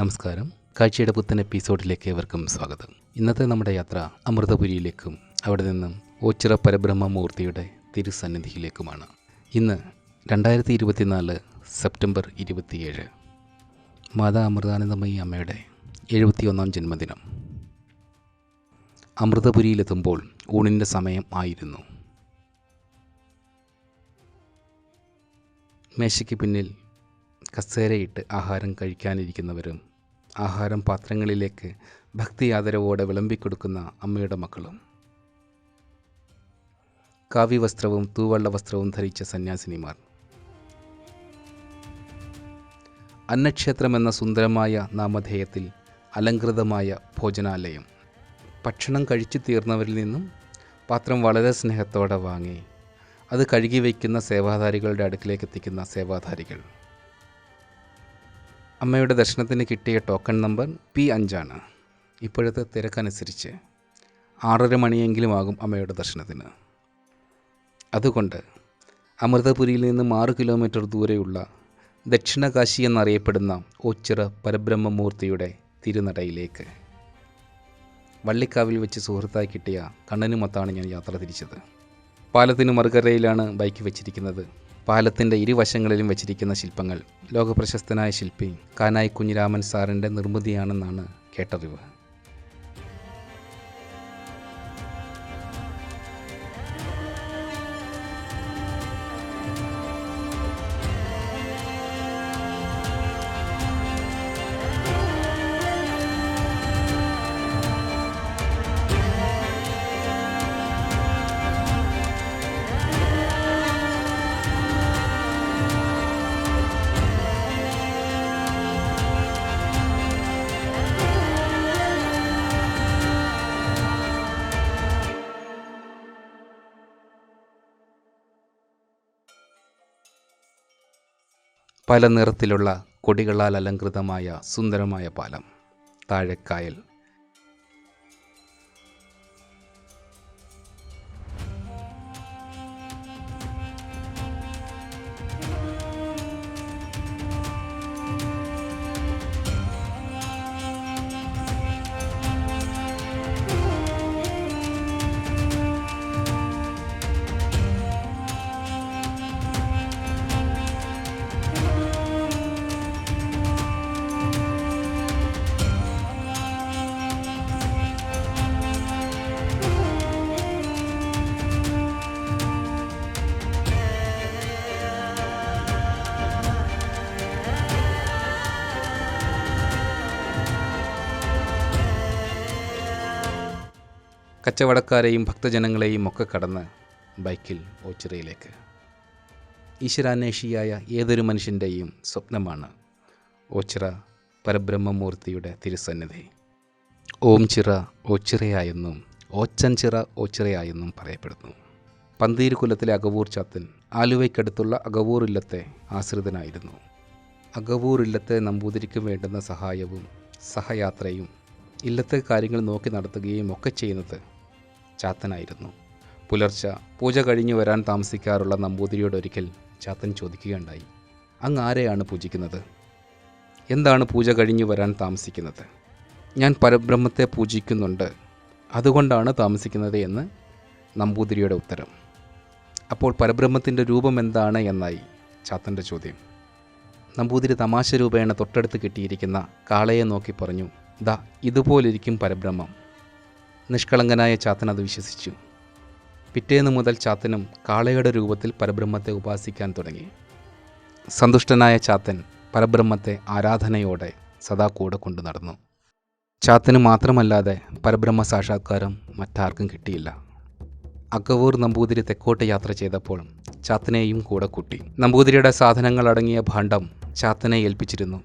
നമസ്കാരം. കാഴ്ചയുടെ പുത്തൻ എപ്പിസോഡിലേക്ക് ഏവർക്കും സ്വാഗതം. ഇന്നത്തെ നമ്മുടെ യാത്ര അമൃതപുരിയിലേക്കും അവിടെ നിന്നും ഓച്ചിറ പരബ്രഹ്മമൂർത്തിയുടെ തിരുസന്നിധിയിലേക്കുമാണ്. ഇന്ന് രണ്ടായിരത്തി ഇരുപത്തിനാല് സെപ്റ്റംബർ ഇരുപത്തിയേഴ് മാതാ അമൃതാനന്ദമയി അമ്മയുടെ എഴുപത്തിയൊന്നാം ജന്മദിനം. അമൃതപുരിയിലെത്തുമ്പോൾ ഊണിന്റെ സമയം ആയിരുന്നു. മേശയ്ക്ക് പിന്നിൽ കസേരയിട്ട് ആഹാരം കഴിക്കാനിരിക്കുന്നവരും ആഹാരം പാത്രങ്ങളിലേക്ക് ഭക്തി ആദരവോടെ വിളമ്പിക്കൊടുക്കുന്ന അമ്മയുടെ മക്കളും. കാവ്യവസ്ത്രവും തൂവള്ള വസ്ത്രവും ധരിച്ച സന്യാസിനിമാർ. അന്നക്ഷേത്രം എന്ന സുന്ദരമായ നാമധേയത്തിൽ അലങ്കൃതമായ ഭോജനാലയം. ഭക്ഷണം കഴിച്ചു തീർന്നവരിൽ നിന്നും പാത്രം വളരെ സ്നേഹത്തോടെ വാങ്ങി. അത് കഴുകി വയ്ക്കുന്ന സേവാധാരികളുടെ അടുക്കിലേക്ക് എത്തിക്കുന്ന സേവാധാരികൾ. അമ്മയുടെ ദർശനത്തിന് കിട്ടിയ ടോക്കൺ നമ്പർ പി അഞ്ചാണ്. ഇപ്പോഴത്തെ തിരക്കനുസരിച്ച് ആറര മണിയെങ്കിലും ആകും അമ്മയുടെ ദർശനത്തിന്. അതുകൊണ്ട് അമൃതപുരിയിൽ നിന്ന് ആറ് കിലോമീറ്റർ ദൂരെയുള്ള ദക്ഷിണകാശി എന്നറിയപ്പെടുന്ന ഓച്ചിറ പരബ്രഹ്മമൂർത്തിയുടെ തിരുനടയിലേക്ക്. വള്ളിക്കാവിൽ വെച്ച് സുഹൃത്തായി കിട്ടിയ കണ്ണനുമൊത്താണ് ഞാൻ യാത്ര തിരിച്ചത്. പാലത്തിന് മറുകരയിലാണ് ബൈക്ക് വെച്ചിരിക്കുന്നത്. പാലത്തിന്റെ ഇരുവശങ്ങളിലും വച്ചിരിക്കുന്ന ശില്പങ്ങൾ. ലോകപ്രശസ്തനായ ശില്പി കാനായി കുഞ്ഞിരാമൻ സാറിന്റെ നിർമ്മിതിയാണെന്നാണ് കേട്ടറിവ്. പല നിറത്തിലുള്ള കൊടികളാൽ അലങ്കൃതമായ സുന്ദരമായ പാലം. താഴെക്കായൽ കച്ചവടക്കാരെയും ഭക്തജനങ്ങളെയും ഒക്കെ കടന്ന് ബൈക്കിൽ ഓച്ചിറയിലേക്ക്. ഈശ്വരാന്വേഷിയായ ഏതൊരു മനുഷ്യന്റെയും സ്വപ്നമാണ് ഓച്ചിറ പരബ്രഹ്മമൂർത്തിയുടെ തിരുസന്നിധി. ഓം ചിറ ഓച്ചിറയായെന്നും ഓച്ചൻ ചിറ ഓച്ചിറയായെന്നും പറയപ്പെടുന്നു. പന്തീര് കുലത്തിലെ അകവൂർ ചാത്തൻ ആലുവയ്ക്കടുത്തുള്ള അകവൂർ ഇല്ലത്തെ ആശ്രിതനായിരുന്നു. അകവൂർ ഇല്ലത്തെ നമ്പൂതിരിക്ക് വേണ്ടുന്ന സഹായവും സഹയാത്രയും ഇല്ലത്തെ കാര്യങ്ങൾ നോക്കി നടത്തുകയും ഒക്കെ ചെയ്യുന്നത് ചാത്തനായിരുന്നു. പുലർച്ചെ പൂജ കഴിഞ്ഞു വരാൻ താമസിക്കാറുള്ള നമ്പൂതിരിയോട് ഒരിക്കൽ ചാത്തൻ ചോദിക്കുകയുണ്ടായി. അങ്ങ് ആരെയാണ് പൂജിക്കുന്നത്? എന്താണ് പൂജ കഴിഞ്ഞു വരാൻ താമസിക്കുന്നത്? ഞാൻ പരബ്രഹ്മത്തെ പൂജിക്കുന്നുണ്ട്. അതുകൊണ്ടാണ് താമസിക്കുന്നത് എന്ന് നമ്പൂതിരിയുടെ ഉത്തരം. അപ്പോൾ പരബ്രഹ്മത്തിന്റെ രൂപം എന്താണ്? എന്നായി ചാത്തന്റെ ചോദ്യം. നമ്പൂതിരി തമാശ രൂപേണ തൊട്ടടുത്ത് കിട്ടിയിരിക്കുന്ന കാളയെ നോക്കി പറഞ്ഞു ദാ ഇതുപോലിരിക്കും പരബ്രഹ്മം. നിഷ്കളങ്കനായ ചാത്തൻ അത് വിശ്വസിച്ചു. പിറ്റേന്ന് മുതൽ ചാത്തനും കാളയുടെ രൂപത്തിൽ പരബ്രഹ്മത്തെ ഉപാസിക്കാൻ തുടങ്ങി. സന്തുഷ്ടനായ ചാത്തൻ പരബ്രഹ്മത്തെ ആരാധനയോടെ സദാ കൂടെ കൊണ്ടു നടന്നു. ചാത്തന് മാത്രമല്ലാതെ പരബ്രഹ്മ സാക്ഷാത്കാരം മറ്റാർക്കും കിട്ടിയില്ല. അക്കവൂർ നമ്പൂതിരി തെക്കോട്ട് യാത്ര ചെയ്തപ്പോൾ ചാത്തനെയും കൂടെ കൂട്ടി. നമ്പൂതിരിയുടെ സാധനങ്ങൾ അടങ്ങിയ ഭാണ്ഡം ചാത്തനെ ഏൽപ്പിച്ചിരുന്നു.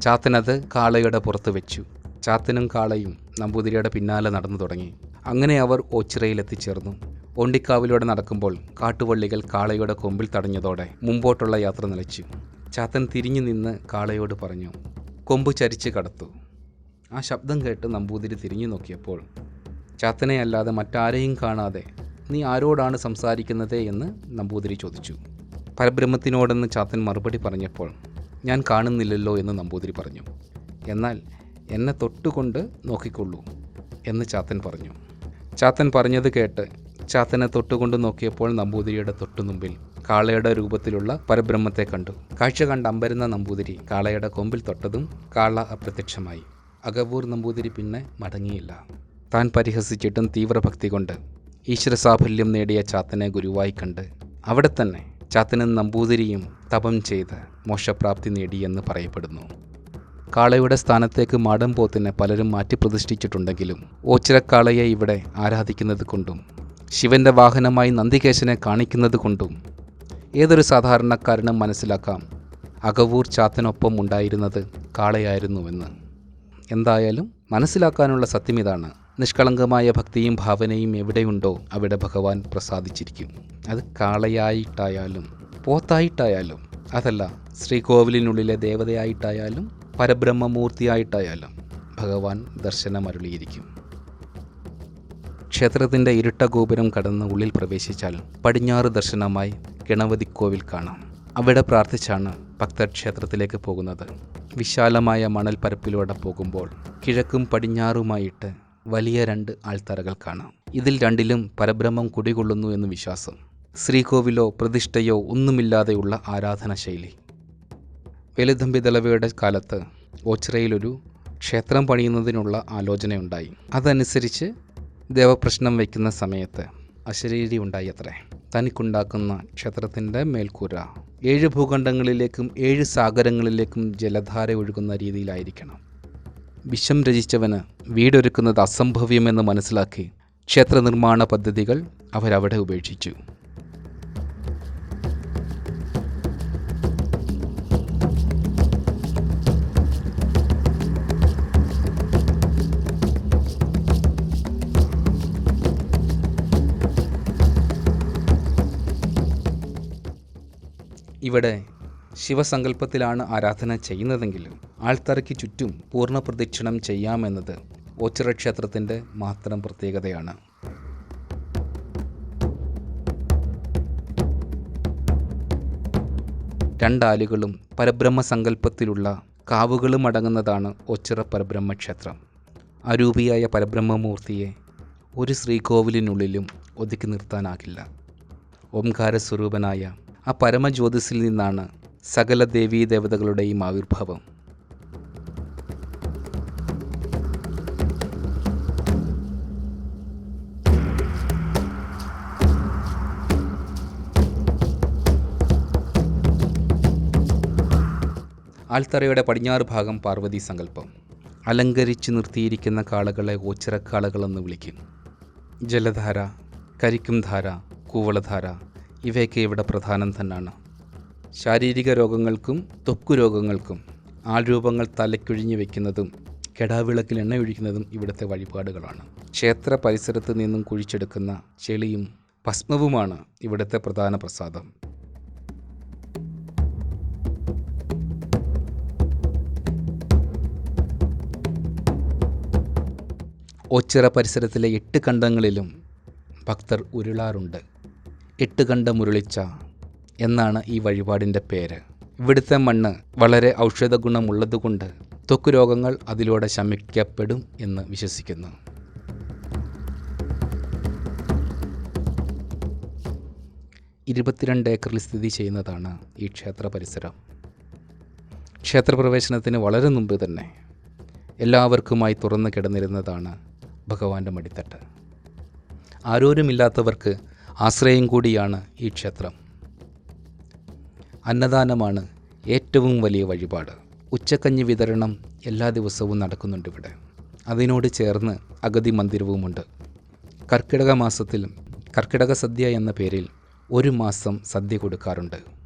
ചാത്തനത് കാളയുടെ പുറത്ത് വെച്ചു. ചാത്തനും കാളയും നമ്പൂതിരിയുടെ പിന്നാലെ നടന്നു തുടങ്ങി. അങ്ങനെ അവർ ഓച്ചിറയിൽ എത്തിച്ചേർന്നു ഒണ്ടിക്കാവിലൂടെ നടക്കുമ്പോൾ കാട്ടുവള്ളികൾ കാളയുടെ കൊമ്പിൽ തടഞ്ഞതോടെ മുമ്പോട്ടുള്ള യാത്ര നിലച്ചു. ചാത്തൻ തിരിഞ്ഞു നിന്ന് കാളയോട് പറഞ്ഞു കൊമ്പ് ചരിച്ച് കടത്തു. ആ ശബ്ദം കേട്ട് നമ്പൂതിരി തിരിഞ്ഞു നോക്കിയപ്പോൾ ചാത്തനെ അല്ലാതെ മറ്റാരെയും കാണാതെ നീ ആരോടാണ് സംസാരിക്കുന്നത് എന്ന് നമ്പൂതിരി ചോദിച്ചു. പരബ്രഹ്മത്തിനോടെന്ന് ചാത്തൻ മറുപടി പറഞ്ഞപ്പോൾ ഞാൻ കാണുന്നില്ലല്ലോ എന്ന് നമ്പൂതിരി പറഞ്ഞു. എന്നാൽ എന്നെ തൊട്ടുകൊണ്ട് നോക്കിക്കൊള്ളൂ എന്ന് ചാത്തൻ പറഞ്ഞു. ചാത്തൻ പറഞ്ഞത് കേട്ട് ചാത്തനെ തൊട്ടുകൊണ്ട് നോക്കിയപ്പോൾ നമ്പൂതിരിയുടെ തൊട്ടുമുമ്പിൽ കാളയുടെ രൂപത്തിലുള്ള പരബ്രഹ്മത്തെ കണ്ടു. കാഴ്ച കണ്ട് അമ്പരുന്ന നമ്പൂതിരി കാളയുടെ കൊമ്പിൽ തൊട്ടതും കാള അപ്രത്യക്ഷമായി. അകവൂർ നമ്പൂതിരി പിന്നെ മടങ്ങിയില്ല. താൻ പരിഹസിച്ചിട്ടും തീവ്രഭക്തി കൊണ്ട് ഈശ്വരസാഫല്യം നേടിയ ചാത്തനെ ഗുരുവായി കണ്ട് അവിടെ തന്നെ ചാത്തനും നമ്പൂതിരിയും തപം ചെയ്ത് മോക്ഷപ്രാപ്തി നേടിയെന്ന് പറയപ്പെടുന്നു. കാളയുടെ സ്ഥാനത്തേക്ക് മാടൻ പോത്തിനെ പലരും മാറ്റി പ്രതിഷ്ഠിച്ചിട്ടുണ്ടെങ്കിലും ഓച്ചിറക്കാളയെ ഇവിടെ ആരാധിക്കുന്നത് കൊണ്ടും ശിവന്റെ വാഹനമായി നന്ദികേശനെ കാണിക്കുന്നത് കൊണ്ടും ഏതൊരു സാധാരണക്കാരനും മനസ്സിലാക്കാം അകവൂർ ചാത്തനൊപ്പം ഉണ്ടായിരുന്നത് കാളയായിരുന്നുവെന്ന്. എന്തായാലും മനസ്സിലാക്കാനുള്ള സത്യം ഇതാണ് നിഷ്കളങ്കമായ ഭക്തിയും ഭാവനയും എവിടെയുണ്ടോ അവിടെ ഭഗവാൻ പ്രസാദിച്ചിരിക്കും. അത് കാളയായിട്ടായാലും പോത്തായിട്ടായാലും അതല്ല ശ്രീകോവിലിനുള്ളിലെ ദേവതയായിട്ടായാലും പരബ്രഹ്മമൂർത്തിയായിട്ടായാലും ഭഗവാൻ ദർശനമരുളിയിരിക്കും. ക്ഷേത്രത്തിന്റെ ഇരുട്ട ഗോപുരം കടന്ന് ഉള്ളിൽ പ്രവേശിച്ചാൽ പടിഞ്ഞാറ് ദർശനമായി ഗണപതിക്കോവിൽ കാണാം. അവിടെ പ്രാർത്ഥിച്ചാണ് ഭക്തർ ക്ഷേത്രത്തിലേക്ക് പോകുന്നത്. വിശാലമായ മണൽ പരപ്പിലൂടെ പോകുമ്പോൾ കിഴക്കും പടിഞ്ഞാറുമായിട്ട് വലിയ രണ്ട് ആൾത്തറകൾ കാണാം. ഇതിൽ രണ്ടിലും പരബ്രഹ്മം കുടികൊള്ളുന്നു എന്ന് വിശ്വാസം. ശ്രീകോവിലോ പ്രതിഷ്ഠയോ ഒന്നുമില്ലാതെയുള്ള ആരാധന ശൈലി വേലുതമ്പി ദളവയുടെ കാലത്ത് ഓച്ചിറയിലൊരു ക്ഷേത്രം പണിയുന്നതിനുള്ള ആലോചനയുണ്ടായി. അതനുസരിച്ച് ദേവപ്രശ്നം വയ്ക്കുന്ന സമയത്ത് അശരീരി ഉണ്ടായി അത്രേ തനിക്കുണ്ടാക്കുന്ന ക്ഷേത്രത്തിന്റെ മേൽക്കൂര ഏഴ് ഭൂഖണ്ഡങ്ങളിലേക്കും ഏഴ് സാഗരങ്ങളിലേക്കും ജലധാര ഒഴുകുന്ന രീതിയിലായിരിക്കണം. വിഷം രചിച്ചവന് വീടൊരുക്കുന്നത് അസംഭവ്യമെന്ന് മനസ്സിലാക്കി ക്ഷേത്ര നിർമ്മാണ പദ്ധതികൾ അവരവിടെ ഉപേക്ഷിച്ചു. ഇവിടെ ശിവസങ്കല്പത്തിലാണ് ആരാധന ചെയ്യുന്നതെങ്കിലും ആൾത്തറയ്ക്ക് ചുറ്റും പൂർണ പ്രദക്ഷിണം ചെയ്യാമെന്നത് ഓച്ചിറ ക്ഷേത്രത്തിന്റെ മാത്രം പ്രത്യേകതയാണ്. രണ്ടാലുകളും പരബ്രഹ്മ സങ്കല്പത്തിലുള്ള കാവുകളും അടങ്ങുന്നതാണ് ഒച്ചിറ പരബ്രഹ്മ ക്ഷേത്രം അരൂപിയായ പരബ്രഹ്മമൂർത്തിയെ ഒരു ശ്രീകോവിലിനുള്ളിലും ഒതുക്കി നിർത്താനാകില്ല. ഓംകാര സ്വരൂപനായ ആ പരമജ്യോതിസിൽ നിന്നാണ് സകല ദേവീ ദേവതകളുടെയും ആവിർഭാവം. ആൽത്തറയുടെ പടിഞ്ഞാറ് ഭാഗം പാർവതി സങ്കല്പം. അലങ്കരിച്ച് നിർത്തിയിരിക്കുന്ന കാളകളെ ഓച്ചിറക്കാളകളെന്ന് വിളിക്കും. ജലധാര കരിക്കും ധാര കൂവളധാര ഇവയൊക്കെ ഇവിടെ പ്രധാനം തന്നെയാണ് ശാരീരിക രോഗങ്ങൾക്കും തൊക്കു രോഗങ്ങൾക്കും ആൾരൂപങ്ങൾ തലയ്ക്കൊഴിഞ്ഞു വെക്കുന്നതും കെടാവിളക്കിൽ എണ്ണ ഒഴിക്കുന്നതും ഇവിടുത്തെ വഴിപാടുകളാണ്. ക്ഷേത്ര പരിസരത്ത് നിന്നും കുഴിച്ചെടുക്കുന്ന ചെളിയും ഭസ്മവുമാണ് ഇവിടുത്തെ പ്രധാന പ്രസാദം. ഓച്ചിറ പരിസരത്തിലെ എട്ട് കണ്ടങ്ങളിലും ഭക്തർ ഉരുളാറുണ്ട്. എട്ട് കണ്ടമുരുളിച്ച എന്നാണ് ഈ വഴിപാടിന്റെ പേര്. ഇവിടുത്തെ മണ്ണ് വളരെ ഔഷധ ഗുണമുള്ളതുകൊണ്ട് ത്വക്ക് രോഗങ്ങൾ അതിലൂടെ ശമിക്കപ്പെടും എന്ന് വിശ്വസിക്കുന്നു. ഇരുപത്തിരണ്ട് ഏക്കറിൽ സ്ഥിതി ചെയ്യുന്നതാണ് ഈ ക്ഷേത്ര പരിസരം. ക്ഷേത്രപ്രവേശനത്തിന് വളരെ മുമ്പ് തന്നെ എല്ലാവർക്കുമായി തുറന്നു കിടന്നിരുന്നതാണ് ഭഗവാന്റെ മടിത്തട്ട്. ആരോരുമില്ലാത്തവർക്ക് ആശ്രയം കൂടിയാണ് ഈ ക്ഷേത്രം. അന്നദാനമാണ് ഏറ്റവും വലിയ വഴിപാട്. ഉച്ചക്കഞ്ഞി വിതരണം എല്ലാ ദിവസവും നടക്കുന്നുണ്ട് ഇവിടെ. അതിനോട് ചേർന്ന് അഗതി മന്ദിരവുമുണ്ട്. കർക്കിടക മാസത്തിൽ കർക്കിടക സദ്യ എന്ന പേരിൽ ഒരു മാസം സദ്യ കൊടുക്കാറുണ്ട്.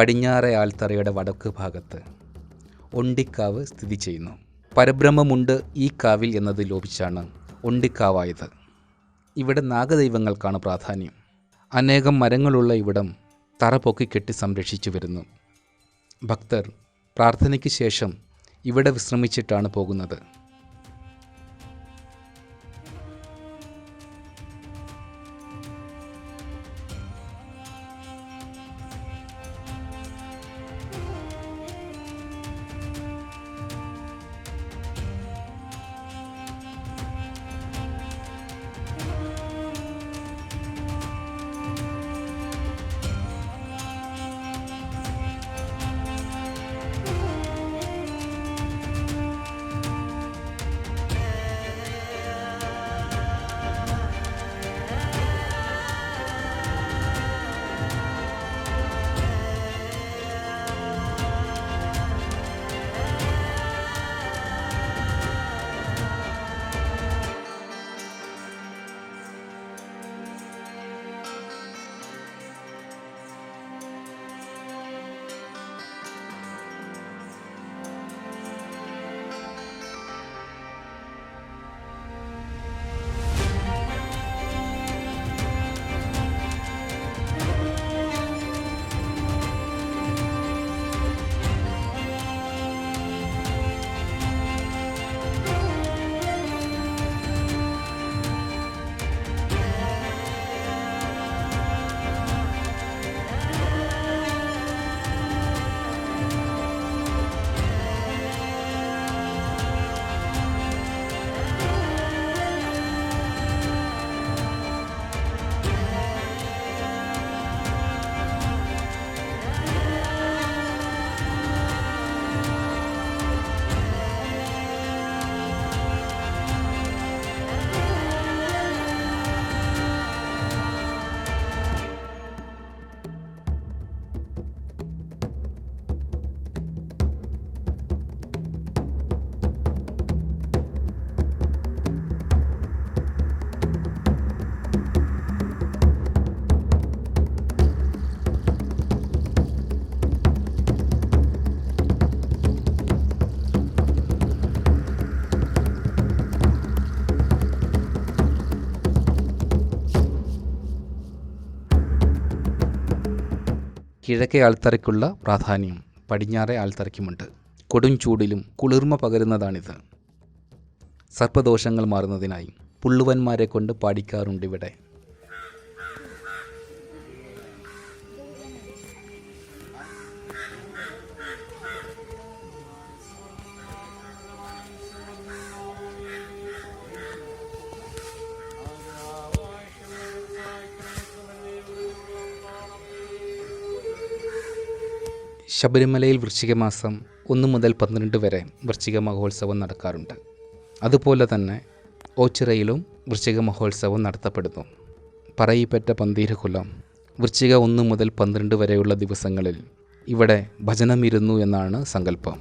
പടിഞ്ഞാറെ ആൽത്തറയുടെ വടക്ക് ഭാഗത്ത് ഒണ്ടിക്കാവ് സ്ഥിതി ചെയ്യുന്നു. പരബ്രഹ്മമുണ്ട് ഈ കാവിൽ എന്നത് ലോപിച്ചാണ് ഒണ്ടിക്കാവായത്. ഇവിടെ നാഗദൈവങ്ങൾക്കാണ് പ്രാധാന്യം. അനേകം മരങ്ങളുള്ള ഇവിടം തറ പൊക്കിക്കെട്ടി സംരക്ഷിച്ചു വരുന്നു. ഭക്തർ പ്രാർത്ഥനയ്ക്ക് ശേഷം ഇവിടെ വിശ്രമിച്ചിട്ടാണ് പോകുന്നത്. കിഴക്കേ ആൽത്തറയ്ക്കുള്ള പ്രാധാന്യം പടിഞ്ഞാറേ ആൽത്തറയ്ക്കുമുണ്ട് കൊടും ചൂടിലും കുളിർമ പകരുന്നതാണിത്. സർപ്പദോഷങ്ങൾ മാറുന്നതിനായി പുള്ളുവന്മാരെ കൊണ്ട് പാടിക്കാറുണ്ട് ശബരിമലയിൽ വൃശ്ചിക മാസം ഒന്ന് മുതൽ പന്ത്രണ്ട് വരെ വൃശ്ചിക മഹോത്സവം നടക്കാറുണ്ട്. അതുപോലെ തന്നെ ഓച്ചിറയിലും വൃശ്ചിക മഹോത്സവം നടത്തപ്പെടുന്നു. പറയിപ്പറ്റ പന്തീരകുലം വൃശ്ചിക ഒന്ന് മുതൽ പന്ത്രണ്ട് വരെയുള്ള ദിവസങ്ങളിൽ ഇവിടെ ഭജനമിരുന്നു എന്നാണ് സങ്കല്പം.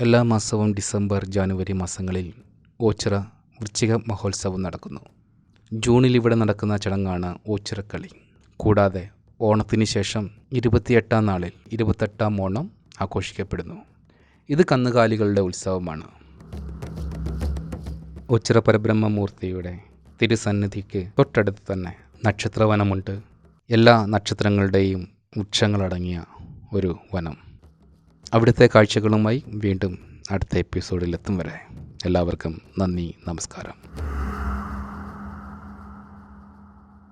എല്ലാ മാസവും ഡിസംബർ ജാനുവരി മാസങ്ങളിൽ ഓച്ചിറ വൃശ്ചിക മഹോത്സവം നടക്കുന്നു. ജൂണിൽ ഇവിടെ നടക്കുന്ന ചടങ്ങാണ് ഓച്ചിറക്കളി. കൂടാതെ ഓണത്തിന് ശേഷം ഇരുപത്തിയെട്ടാം നാളിൽ ഇരുപത്തെട്ടാം ഓണം ആഘോഷിക്കപ്പെടുന്നു. ഇത് കന്നുകാലികളുടെ ഉത്സവമാണ്. ഉച്ചിറ പരബ്രഹ്മമൂർത്തിയുടെ തിരുസന്നിധിക്ക് തൊട്ടടുത്ത് തന്നെ നക്ഷത്രവനമുണ്ട്. എല്ലാ നക്ഷത്രങ്ങളുടെയും വൃക്ഷങ്ങളടങ്ങിയ ഒരു വനം. അവിടുത്തെ കാഴ്ചകളുമായി വീണ്ടും അടുത്ത എപ്പിസോഡിലെത്തും വരെ. എല്ലാവർക്കും നന്ദി നമസ്കാരം.